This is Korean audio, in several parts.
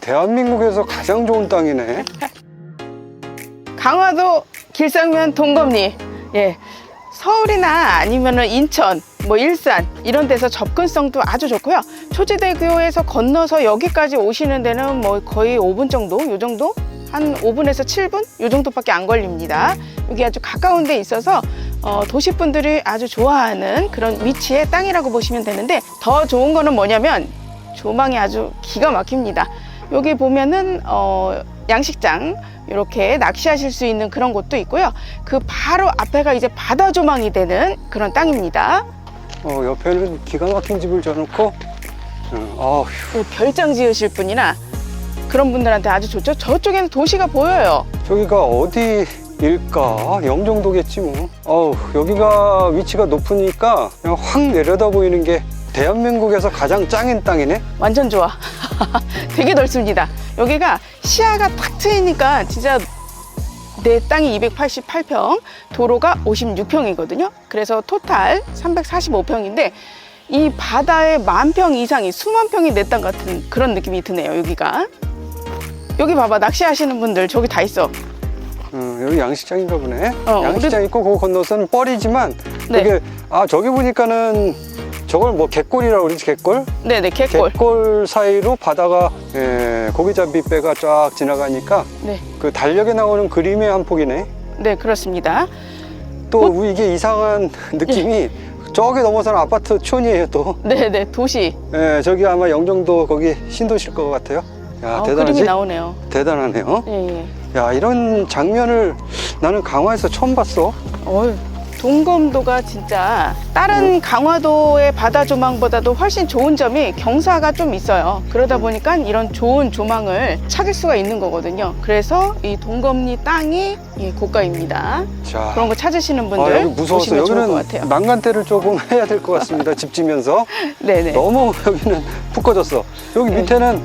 대한민국에서 가장 좋은 땅이네. 강화도 길상면 동검리. 예. 서울이나 아니면은 인천, 뭐 일산 이런 데서 접근성도 아주 좋고요. 초지대교에서 건너서 여기까지 오시는 데는 뭐 거의 5분 정도, 요 정도? 한 5분에서 7분? 요 정도밖에 안 걸립니다. 여기 아주 가까운 데 있어서 어, 도시분들이 아주 좋아하는 그런 위치의 땅이라고 보시면 되는데 더 좋은 거는 뭐냐면 조망이 아주 기가 막힙니다. 여기 보면은 어, 양식장 이렇게 낚시하실 수 있는 그런 곳도 있고요. 그 바로 앞에가 이제 바다 조망이 되는 그런 땅입니다. 어, 옆에는 기가 막힌 집을 져놓고, 어, 그 별장 지으실 분이나 그런 분들한테 아주 좋죠. 저쪽에는 도시가 보여요. 저기가 어디일까? 영종도겠지 뭐. 어우, 여기가 위치가 높으니까 그냥 확 내려다 보이는 게 대한민국에서 가장 짱인 땅이네. 완전 좋아. 되게 넓습니다. 여기가 시야가 탁 트이니까 진짜 내 땅이 288평, 도로가 56평이거든요. 그래서 토탈 345평인데 이 바다에 만 평 이상이 수만 평이 내 땅 같은 그런 느낌이 드네요. 여기가. 여기 봐봐 낚시하시는 분들 저기 다 있어. 어, 여기 양식장인가 보네. 어, 양식장 있고 그 건너서는 뻘이지만 네. 이게 아 저기 보니까는 저걸 뭐 갯골이라고 그러지 갯골? 네네 갯골. 갯골 사이로 바다가 예, 고기잡이 배가 쫙 지나가니까 네, 그 달력에 나오는 그림의 한 폭이네. 네 그렇습니다. 또 이게 이상한 느낌이 저기 넘어서는 아파트 촌이에요 또. 네네 도시. 예, 저기 아마 영종도 거기 신도시일 것 같아요. 야 아, 대단하지? 나오네요. 대단하네요. 예, 예. 야 이런 장면을 나는 강화에서 처음 봤어. 어휴, 동검도가 진짜 다른 강화도의 바다 조망보다도 훨씬 좋은 점이 경사가 좀 있어요. 그러다 보니까 이런 좋은 조망을 찾을 수가 있는 거거든요. 그래서 이 동검리 땅이 이 고가입니다. 자. 그런 거 찾으시는 아, 분들 여기 무서워서 보시면 좋을 것 여기는 같아요. 난간대를 조금 해야 될 것 같습니다. 집 지면서 네네. 너무 여기는 푹 꺼졌어. 여기 네. 밑에는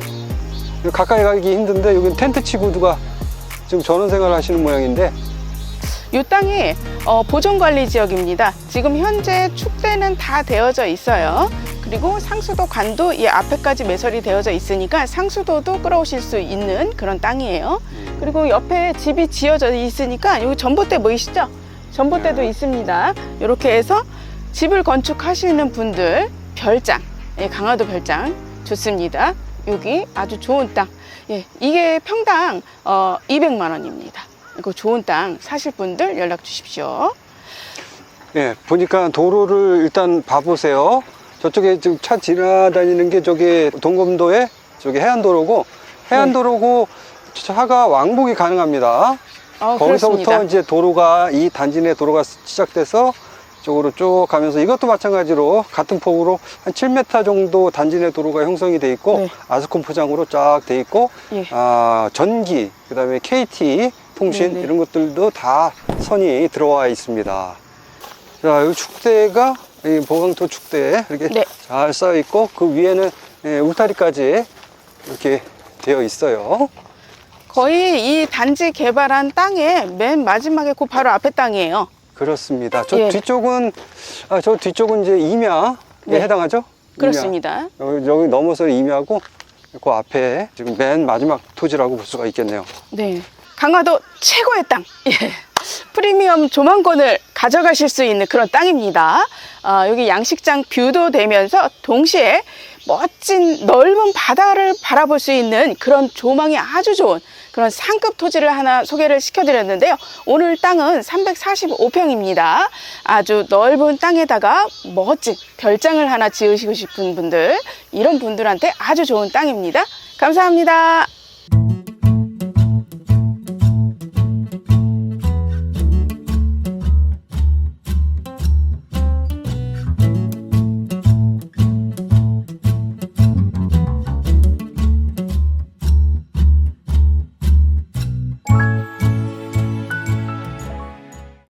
가까이 가기 힘든데 여기는 텐트 치고 누가 지금 전원 생활 하시는 모양인데 이 땅이 어, 보존관리 지역입니다. 지금 현재 축대는 다 되어져 있어요. 그리고 상수도 관도 이 앞에까지 매설이 되어져 있으니까 상수도도 끌어오실 수 있는 그런 땅이에요. 그리고 옆에 집이 지어져 있으니까 여기 전봇대 보이시죠? 전봇대도 네. 있습니다. 이렇게 해서 집을 건축하시는 분들 별장, 예, 강화도 별장 좋습니다. 여기 아주 좋은 땅. 예, 이게 평당 어, 200만 원입니다. 이거 좋은 땅 사실 분들 연락 주십시오. 예, 보니까 도로를 일단 봐보세요. 저쪽에 지금 차 지나다니는 게 저기 동검도에 저기 해안도로고 해안도로고 차가 왕복이 가능합니다. 어, 거기서부터 그렇습니다. 이제 도로가 이 단지 내 도로가 시작돼서 쪽으로 쭉 가면서 이것도 마찬가지로 같은 폭으로 한 7m 정도 단지 내 도로가 형성이 돼 있고 네. 아스콘 포장으로 쫙 돼 있고 예. 아, 전기 그다음에 KT 통신 네네. 이런 것들도 다 선이 들어와 있습니다. 자, 이 축대가 이 보강토 축대 이렇게 네. 잘 쌓여 있고 그 위에는 예, 울타리까지 이렇게 되어 있어요. 거의 이 단지 개발한 땅의 맨 마지막에 그 바로 앞에 땅이에요. 그렇습니다. 저 예. 뒤쪽은 아, 저 뒤쪽은 이제 임야에 네. 해당하죠? 그렇습니다. 임야. 여기, 여기 넘어서 임야고 그 앞에 지금 맨 마지막 토지라고 볼 수가 있겠네요. 네. 강화도 최고의 땅. 예. 프리미엄 조망권을 가져가실 수 있는 그런 땅입니다. 아, 여기 양식장 뷰도 되면서 동시에 멋진 넓은 바다를 바라볼 수 있는 그런 조망이 아주 좋은 그런 상급 토지를 하나 소개를 시켜드렸는데요. 오늘 땅은 345평입니다. 아주 넓은 땅에다가 멋진 별장을 하나 지으시고 싶은 분들, 이런 분들한테 아주 좋은 땅입니다. 감사합니다.